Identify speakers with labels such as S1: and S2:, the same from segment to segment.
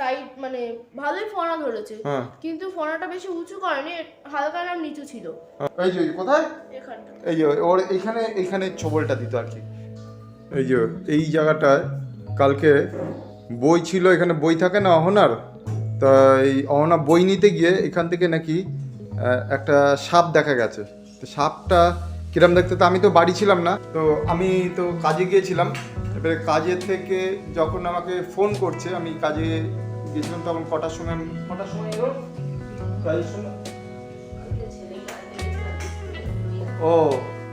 S1: Side মানে ভালোই ফোনা ধরেছে।
S2: হ্যাঁ।
S1: কিন্তু ফোনাটা বেশি উঁচু করেনি হালকা না নিচু ছিল।
S2: এই যে কোথায়?
S1: এখানটা।
S2: এই যে ওর এখানে এইখানে ছবলটা দিত আর কি। এই যে এই জায়গাটায় কালকে বই ছিল এখানে বই থাকে না অহনার? তা এই অহনা বই নিতে গিয়ে এখান থেকে নাকি একটা সাপ দেখা গেছে। তো সাপটা কিরম দেখতে? তো আমি তো বাড়ি ছিলাম না। তো আমি তো কাজে গিয়েছিলাম। এবারে কাজের থেকে যখন আমাকে ফোন করছে আমি কাজে গিয়েছিলাম তখন কটার সময় আমি? কটার সময় এলো? কাজের সময়? ও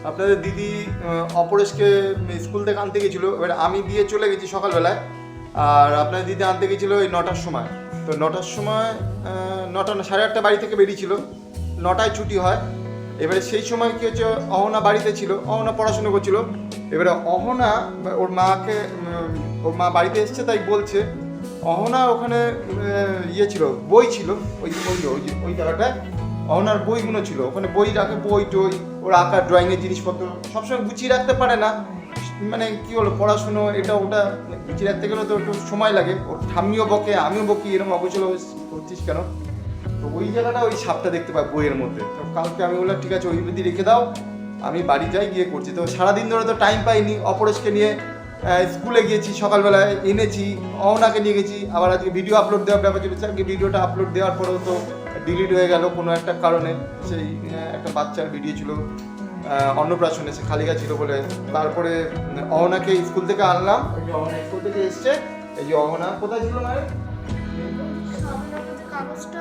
S2: আপনাদের দিদি অপরেশকে স্কুল থেকে আনতে গেছিল এবার আমি দিয়ে চলে গেছি সকালবেলায় আর আপনাদের দিদি আনতে গেছিল ওই নটার সময়। তো নটার সময় নটা সাড়ে আটটা বাড়ি থেকে বেরিয়েছিল। নটায় ছুটি হয়। এবারে সেই সময় কি হচ্ছে অহনা বাড়িতে ছিল অহনা পড়াশুনো করছিল। এবারে অহনা ওর মাকে ওর মা বাড়িতে এসছে তাই বলছে। অহনা ওখানে ইয়ে ছিল, বই ছিল, ওই ওই ওই ওই জায়গাটায় অহনার বইগুলো ছিল, ওখানে বই রাখে, বই টই, ওর আঁকার ড্রয়িংয়ের জিনিসপত্র, সবসময় গুছিয়ে রাখতে পারে না। মানে কি হলো পড়াশুনো, এটা, ওটা, গুছিয়ে রাখতে গেলে তো একটু সময় লাগে। ওর ঠাম্মিও বকে, আমিও বকি এরকম অবচল করছিস কেন? তো ওই জায়গাটা, ওই সাপটা দেখতে পাই বইয়ের মধ্যে। তো কালকে আমি বললাম, ঠিক আছে, ওই রেখে দাও, আমি বাড়ি যাই, গিয়ে করছি। তো সারাদিন ধরে তো টাইম পাইনি, অপরেশকে নিয়ে স্কুলে গিয়েছি সকালবেলায় এনেছি অহনাকে নিয়ে গেছি আবার আজকে ভিডিও আপলোড দেওয়ার ব্যাপার চলেছে আজকে ভিডিওটা আপলোড দেওয়ার পরেও তো ডিলিট হয়ে গেল কোনো একটা কারণে। সেই একটা বাচ্চার ভিডিও ছিল অন্নপ্রাশনে সে খালিগা ছিল বলে। তারপরে অহনাকে স্কুল থেকে আনলাম। অহনা স্কুল থেকে এসছে। এই যে অহনা কোথায় ছিল না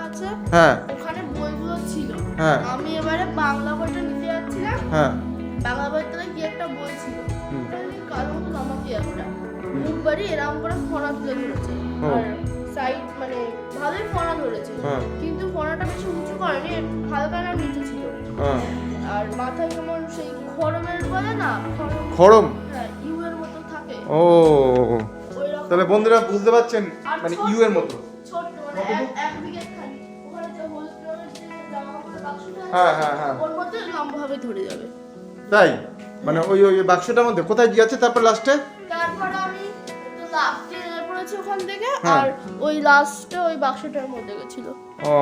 S1: আছে
S2: হ্যাঁ।
S1: ওখানে বইগুলো ছিল
S2: হ্যাঁ।
S1: আমি এবারে বাংলা বইটা নিতে যাচ্ছিলাম।
S2: হ্যাঁ।
S1: বাংলা বইতে কি একটা বই ছিল। বাড়ি এরকম করে ফোনা তুলে ধরেছে। আর সাইড মানে ভালোই ফোনা ধরেছে। কিন্তু ফোনাটা বেশি উঁচু করেনি হালকা না নিচু ছিল। আর মাথায় যেমন সেই খড়মের বলে না খড়ম? হ্যাঁ ইউ এর মতো থাকে।
S2: ও। তাহলে বন্ধুরা বুঝতে পারছেন মানে ইউ এর মতো।
S1: মানে এক এক খালি ওখানে যে হলুদ রঙের যে জামা বাক্সটা
S2: হ্যাঁ, হ্যাঁ, হ্যাঁ।
S1: ওর মধ্যে লম্বাভাবে ধরে যাবে।
S2: তাই? মানে ওই ওই বাক্সটার মধ্যে। কোথায় গিয়েছে তারপর লাস্টে
S1: তারপরে একটু লাফতে পড়েছি ওখান থেকে
S2: হ্যাঁ।
S1: আর ওই লাস্টে ওই বাক্সটার মধ্যে গেছিল।
S2: ও।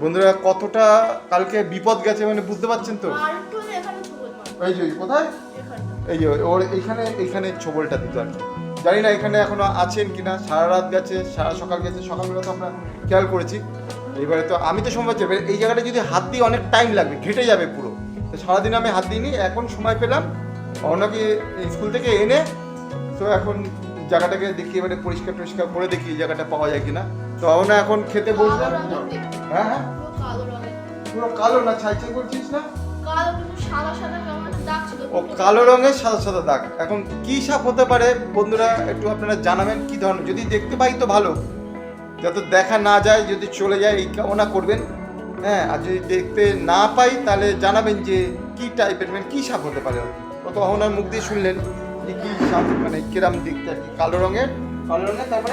S2: বন্ধুরা কতটা কালকে বিপদ গেছে মানে বুঝতে পারছেন তো?
S1: আর একটু হলে এখানে ছবল মারবে।
S2: এই যে কোথায়?
S1: এখানটা।
S2: এই যে ওর এইখানে এইখানে ছবলটা দিত আর কি জানি না এখানে এখনও আছেন কিনা সারা রাত গেছে সারা সকাল গেছে সকালবেলা তো আমরা খেয়াল করেছি। এবারে তো আমি তো সময় পাচ্ছি এবারে এই জায়গাটা যদি হাত দিয়ে অনেক টাইম লাগবে ঘেটে যাবে পুরো। তো সারাদিন আমি হাত দিইনি এখন সময় পেলাম। ওনাকে স্কুল থেকে এনে তো এখন জায়গাটাকে দেখি এবারে পরিষ্কার টরিষ্কার করে দেখি জায়গাটা পাওয়া যায় কিনা। তো ওনা এখন খেতে বসবে। হ্যাঁ হ্যাঁ।
S1: পুরো কালো
S2: না ছাই ছাই করছিস না ও কালো রঙের সাদা সাদা দাগ। এখন কি সাপ হতে পারে? বন্ধুরা একটু আপনারা জানাবেন কি ধরনের। যদি দেখতে পাই তো ভালো। যত দেখা না যায় যদি চলে যায় এই কামনা করবেন। হ্যাঁ আর যদি দেখতে না পাই তাহলে জানাবেন যে কি টাইপের মানে কি সাপ হতে পারে। কত অহনার মুখ দিয়ে শুনলেন। কি সাপ মানে কিরাম আর কি? কালো রঙের? কালো রঙের তারপরে?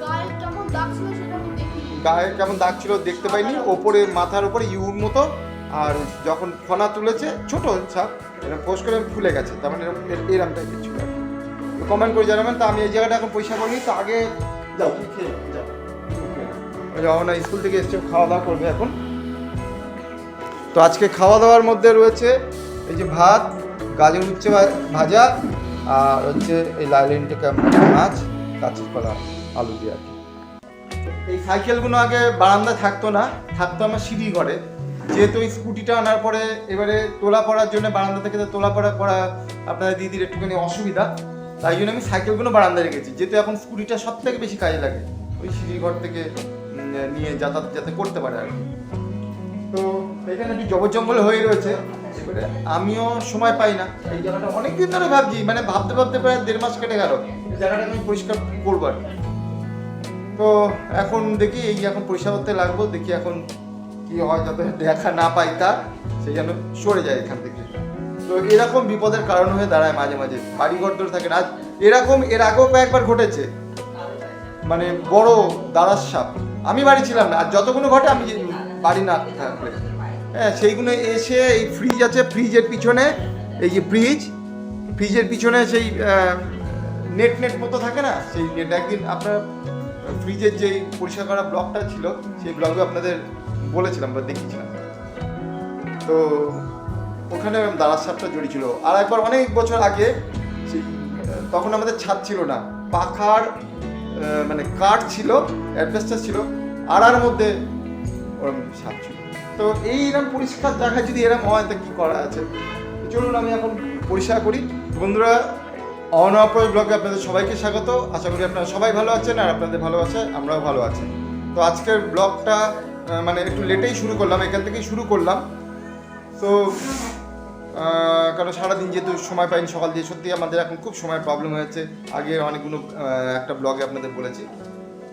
S1: গায়ে কেমন দাগ ছিল সেটা আমি দেখিনি।
S2: গায়ে কেমন দাগ ছিল দেখতে পাইনি। ওপরে মাথার উপরে ইউর মতো। আর যখন ফনা তুলেছে ছোট সাপ এরকম পোস্ট করে ফুলে গেছে। তার মানে এরকম এর- এরম টাইপের ছিল। আর কমেন্ট করে জানাবেন। তো আমি এই জায়গাটা এখন পয়সা করিনি তো আগে যাও খেয়ে যাও। অহনা স্কুল থেকে এসছে খাওয়া দাওয়া করবে এখন। তো আজকে খাওয়া দাওয়ার মধ্যে রয়েছে এই যে ভাত গাজর উচ্ছে ভাজা আর হচ্ছে এই লাইলেন টেকা মাছ কাঁচি কলা আলু দিয়ে আর এই সাইকেলগুলো আগে বারান্দায় থাকতো না, থাকতো আমার সিঁড়ি ঘরে। যেহেতু এই স্কুটিটা আনার পরে এবারে তোলা পড়ার জন্য বারান্দা থেকে তো তোলা পড়া করা আপনাদের দিদির একটুখানি অসুবিধা। তাই জন্য আমি সাইকেলগুলো বারান্দায় রেখেছি। যেহেতু এখন স্কুটিটা সব থেকে বেশি কাজে লাগে, ওই সিঁড়ি ঘর থেকে নিয়ে যাতায়াত যাতে করতে পারে আর কি। তো এখানে একটু জবর জঙ্গল হয়ে রয়েছে। এবারে আমিও সময় পাই না। এই জায়গাটা অনেকদিন ধরে ভাবছি মানে ভাবতে ভাবতে প্রায় দেড় মাস কেটে গেল। এই জায়গাটা আমি পরিষ্কার করব আর তো এখন দেখি, এই এখন পরিষ্কার করতে লাগবো, দেখি এখন কি হয় যাতে দেখা না পাই তা, সেই যেন সরে যায় এখান থেকে। তো এরকম বিপদের কারণ হয়ে দাঁড়ায় মাঝে মাঝে। বাড়ি ঘর ধরে থাকে না এরকম, এর আগেও কয়েকবার ঘটেছে। মানে বড় দাঁড়ার সাপ। আমি বাড়ি ছিলাম না, আর যতগুলো ঘটে আমি বাড়ি না থাকলে। হ্যাঁ সেইগুলো এসে এই ফ্রিজ আছে ফ্রিজের পিছনে, এই যে ফ্রিজ ফ্রিজের পিছনে সেই নেট নেট মতো থাকে না? সেই নেট একদিন আপনার ফ্রিজের যে পরিষ্কার করা ব্লগটা ছিল, সেই ব্লগে আপনাদের বলেছিলাম বা দেখিয়েছিলাম। তো ওখানে দাঁড়ার সাপটা জড়ি ছিল আর একবার অনেক বছর আগে তখন আমাদের ছাদ ছিল না, পাখার মানে কাঠ ছিল অ্যাডভেস্টার ছিল, আড়ার মধ্যে ওরকম ছাদ ছিল। তো এইরকম পরিষ্কার জায়গায় যদি এরকম হয়, তো কী করা আছে? চলুন, আমি এখন পরিষ্কার করি। বন্ধুরা অনপর ব্লগে আপনাদের সবাইকে স্বাগত। আশা করি আপনারা সবাই ভালো আছেন আর আপনাদের ভালো আছে, আমরাও ভালো আছি। তো আজকের ব্লগটা মানে একটু লেটেই শুরু করলাম, এখান থেকেই শুরু করলাম। তো কারণ সারাদিন যেহেতু সময় পাইনি সকাল দিয়ে সত্যি আমাদের এখন খুব সময় প্রবলেম হয়েছে। আগে অনেকগুলো একটা ব্লগে আপনাদের বলেছি।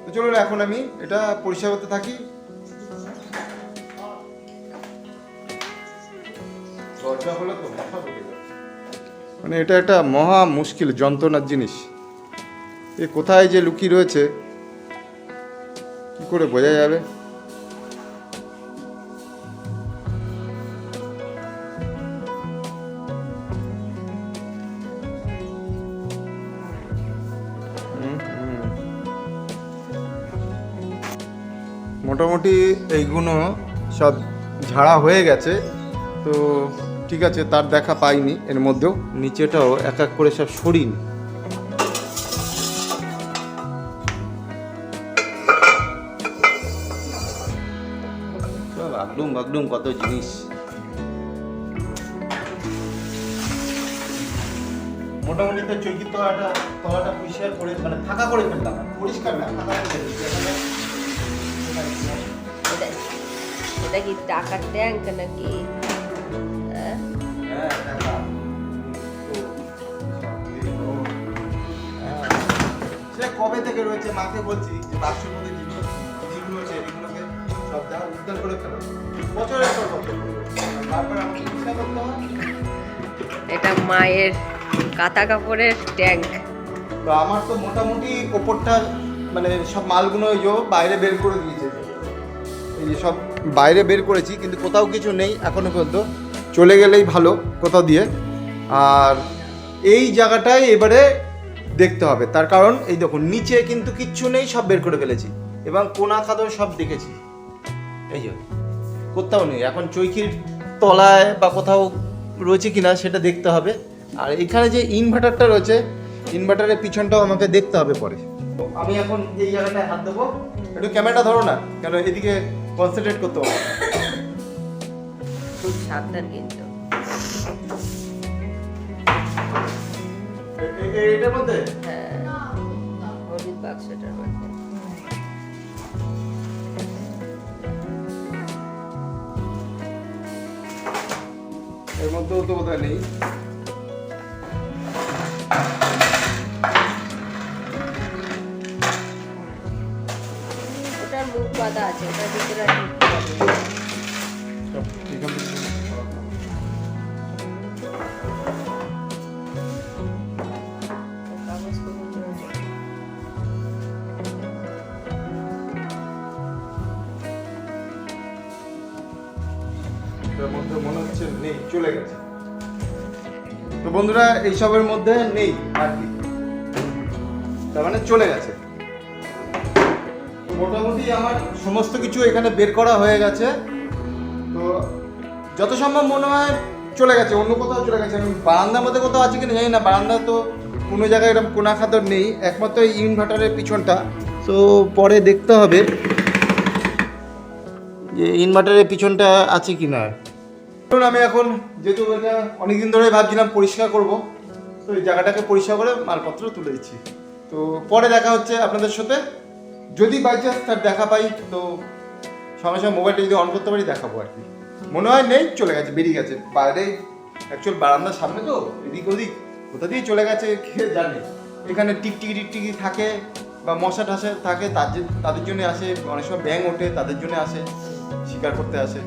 S2: তো চলুন, এখন আমি এটা পরিষ্কার করতে থাকি। মানে এটা একটা মহা মুশকিল, যন্ত্রণার জিনিস এ কোথায় যে লুকিয়ে রয়েছে, কি করে বোঝা যাবে। মোটামুটি এইগুলো সব ঝাড়া হয়ে গেছে, তো ঠিক আছে তার দেখা পাইনি এর মধ্যেও নিচেটাও এক এক করে সব সরিনি। আগডুম কত জিনিস। মোটামুটি তো চৈকি তলাটা তলাটা পরিষ্কার করে মানে ফাঁকা করে ফেললাম পরিষ্কার না ফাঁকা করে
S3: এটা কি টাকার ট্যাঙ্ক নাকি?
S2: কবে থেকে রয়েছে মাকে বলছি যে বাক্সের মধ্যে জিনিস যেগুলো আছে এগুলোকে সব দেখা উদ্ধার করে ফেলো। বছরের পর বছর। তারপর আমাকে চিন্তা করতে হয়।
S3: এটা মায়ের কাঁথা কাপড়ের ট্যাঙ্ক।
S2: তো আমার তো মোটামুটি ওপরটা মানে সব মালগুলো ওই বাইরে বের করে দিয়েছে। এই যে সব বাইরে বের করেছি কিন্তু কোথাও কিছু নেই এখনও পর্যন্ত। চলে গেলেই ভালো কোথাও দিয়ে। আর এই জায়গাটায় এবারে দেখতে হবে। তার কারণ, এই দেখুন, নিচে কিন্তু কিচ্ছু নেই, সব বের করে ফেলেছি। এবং কোনা খাদর সব দেখেছি। এই যে, কোথাও নেই। এখন চৈকির তলায় বা কোথাও রয়েছে কিনা সেটা দেখতে হবে। আর এখানে যে ইনভার্টারটা রয়েছে ইনভার্টারের পিছনটাও আমাকে দেখতে হবে পরে। আমি এখন এই জায়গাটায় হাত দেবো। একটু ক্যামেরাটা ধরো না, কেন এদিকে কনসেন্ট্রেট করতে হবে।
S3: খুব সাবধান কিন্তু।
S2: এটার মধ্যে?
S3: হ্যাঁ। হলুদ বাক্সটার মধ্যে।
S2: এর মধ্যেও তো বোধহয় নেই।
S3: ওটার মুখ বাঁধা আছে ওটার ভিতরে
S2: মধ্যে মনে হচ্ছে নেই, চলে গেছে। তো বন্ধুরা এইসবের মধ্যে নেই আর কি। তার মানে চলে গেছে। মোটামুটি আমার সমস্ত কিছু এখানে বের করা হয়ে গেছে। তো যত সম্ভব মনে হয় চলে গেছে, অন্য কোথাও চলে গেছে। আমি বারান্দার মধ্যে কোথাও আছে কিনা জানি না, বারান্দা তো কোনো জায়গায় এরকম কোনা খাদর নেই। একমাত্র এই ইনভার্টারের পিছনটা। তো পরে দেখতে হবে যে ইনভার্টারের পিছনটা আছে কি না ধরুন আমি এখন যেহেতু এটা অনেকদিন ধরে ভাবছিলাম পরিষ্কার করব, তো এই জায়গাটাকে পরিষ্কার করে মালপত্র তুলে দিচ্ছি। তো পরে দেখা হচ্ছে আপনাদের সাথে। যদি বাই চান্স তার দেখা পাই, তো সঙ্গে সঙ্গে মোবাইলটা যদি অন করতে পারি দেখাবো আর কি। মনে হয় নেই, চলে গেছে, বেরিয়ে গেছে। বাইরে অ্যাকচুয়াল বারান্দার সামনে তো, এদিক ওদিক। কোথা দিয়ে চলে গেছে খেয়ে জানে? এখানে টিকটিকি টিকটিকি থাকে বা মশা টাশা থাকে তাদের তাদের জন্য আসে, অনেক সময় ব্যাং ওঠে, তাদের জন্য আসে, শিকার করতে আসে।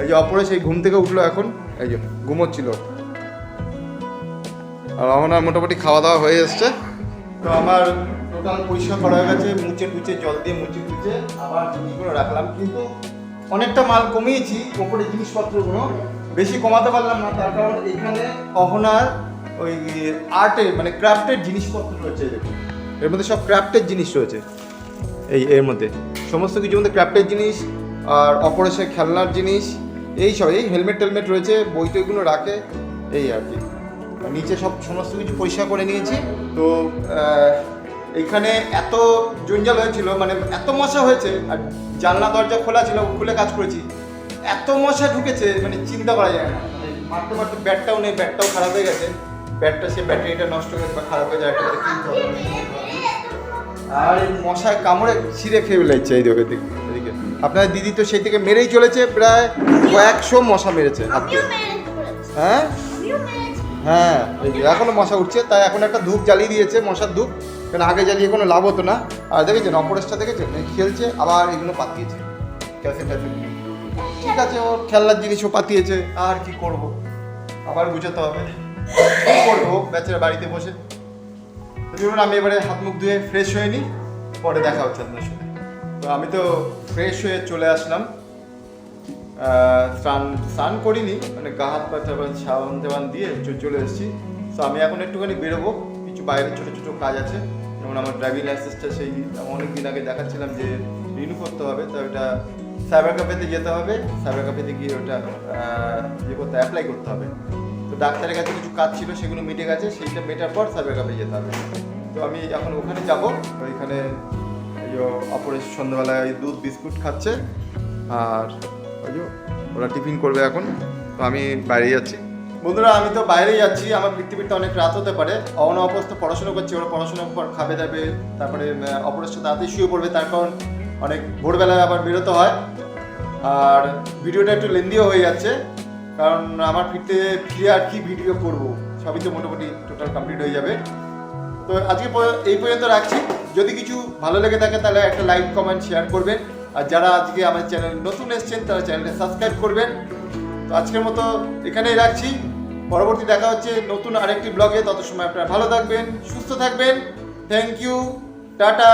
S2: এই যে অপরে সেই ঘুম থেকে উঠল এখন, এই যে ঘুমোচ্ছিল। আর আমার মোটামুটি খাওয়া দাওয়া হয়ে এসছে। তো আমার টোটাল পরিষ্কার করা হয়ে গেছে, মুছে টুচে জল দিয়ে মুছে টুচে আবার জিনিসগুলো রাখলাম। কিন্তু অনেকটা মাল কমিয়েছি, ওপরে জিনিসপত্রগুলো। বেশি কমাতে পারলাম না, তার কারণ এখানে অহনার ওই আর্টের মানে ক্রাফটের জিনিসপত্র রয়েছে এর মধ্যে সব ক্রাফটের জিনিস রয়েছে। এই, এর মধ্যে। সমস্ত কিছুর মধ্যে ক্রাফটের জিনিস, আর অপারেশন খেলনার জিনিস এই সব এই হেলমেট টেলমেট রয়েছে বই টইগুলো রাখে এই আর কি। নিচে সব সমস্ত কিছু পরিষ্কার করে নিয়েছি। তো আহ, এইখানে এত জঞ্জাল হয়েছিল মানে এত মশা হয়েছে আর জানলা দরজা খোলা ছিল খুলে কাজ করেছি এত মশা ঢুকেছে মানে চিন্তা করা যায় না। মারতে মারতে ব্যাটটাও নেই ব্যাটটাও খারাপ হয়ে গেছে। ব্যাটটা সে ব্যাটারিটা নষ্ট হয়ে বা খারাপ হয়ে যায় আর মশায় কামড়ে ছিঁড়ে খেয়ে ফেলেছে এই দিকে এদিকে আপনার দিদি তো সেই থেকে মেরেই চলেছে প্রায় কয়েকশো মশা মেরেছে।
S1: করেছি।
S2: হ্যাঁ? হ্যাঁ এই যে এখনও মশা উঠছে তাই এখন একটা ধূপ জ্বালিয়ে দিয়েছে মশার ধূপ। কারণ আগে জ্বালিয়ে কোনো লাভ হতো না। আর দেখেছেন অপরেশটা দেখেছেন? খেলছে আবার এগুলো পাতিয়েছে। ট্যাসেট ঠিক আছে ওর খেলনার জিনিসও পাতিয়েছে আর কি করব? আবার বুঝাতে হবে। কি করব? বেচারা বাড়িতে বসে। আমি এবারে হাত মুখ ধুয়ে ফ্রেশ হয়ে নিই। পরে দেখা হচ্ছে আপনার সাথে। তো আমি তো ফ্রেশ হয়ে চলে আসলাম। স্নান স্নান করিনি মানে গা হাত পা সাবান টাবান দিয়ে চলে এসেছি। তো আমি এখন একটুখানি বেরোবো, কিছু বাইরে ছোটো ছোটো কাজ আছে। যেমন আমার ড্রাইভিং লাইসেন্সটা সেই, অনেক দিন আগে দেখাচ্ছিলাম যে রিনিউ করতে হবে, তো ওটা সাইবার ক্যাফেতে যেতে হবে। সাইবার ক্যাফেতে গিয়ে ওটা ইয়ে করতে অ্যাপ্লাই করতে হবে। তো ডাক্তারের কাছে কিছু কাজ ছিল, সেগুলো মিটে গেছে, সেইটা মেটার পর সাইবার ক্যাফে যেতে হবে। তো আমি এখন ওখানে যাব, ওইখানে যে অপরেশ সন্ধ্যাবেলায় ওই দুধ বিস্কুট খাচ্ছে, আর ওই যে ওরা টিফিন করবে এখন। তো আমি বাইরে যাচ্ছি। বন্ধুরা, আমি তো বাইরে যাচ্ছি। আমার ফিরতে অনেক রাত হতে পারে। অন অবস্থা পড়াশোনা করছে, ওরা পড়াশোনার পর খাবে দাবে। তারপরে অপরেশন তাড়াতাড়ি শুয়ে পড়বে। তার কারণ অনেক ভোরবেলায় আবার বেরোতে হয়। আর ভিডিওটা একটু লেন্দিও হয়ে যাচ্ছে। কারণ আমার ফিরতে ফিরে আর কি ভিডিও করব, সবই তো মোটামুটি টোটাল কমপ্লিট হয়ে যাবে। তো আজকে এই পর্যন্ত রাখছি। যদি কিছু ভালো লেগে থাকে তাহলে একটা লাইক কমেন্ট শেয়ার করবেন। আর যারা আজকে আমার চ্যানেল নতুন এসছেন, তারা চ্যানেলটা সাবস্ক্রাইব করবেন। তো আজকের মতো এখানেই রাখছি। পরবর্তী দেখা হচ্ছে নতুন আরেকটি ব্লগে তত সময় আপনারা ভালো থাকবেন, সুস্থ থাকবেন। Thank you tata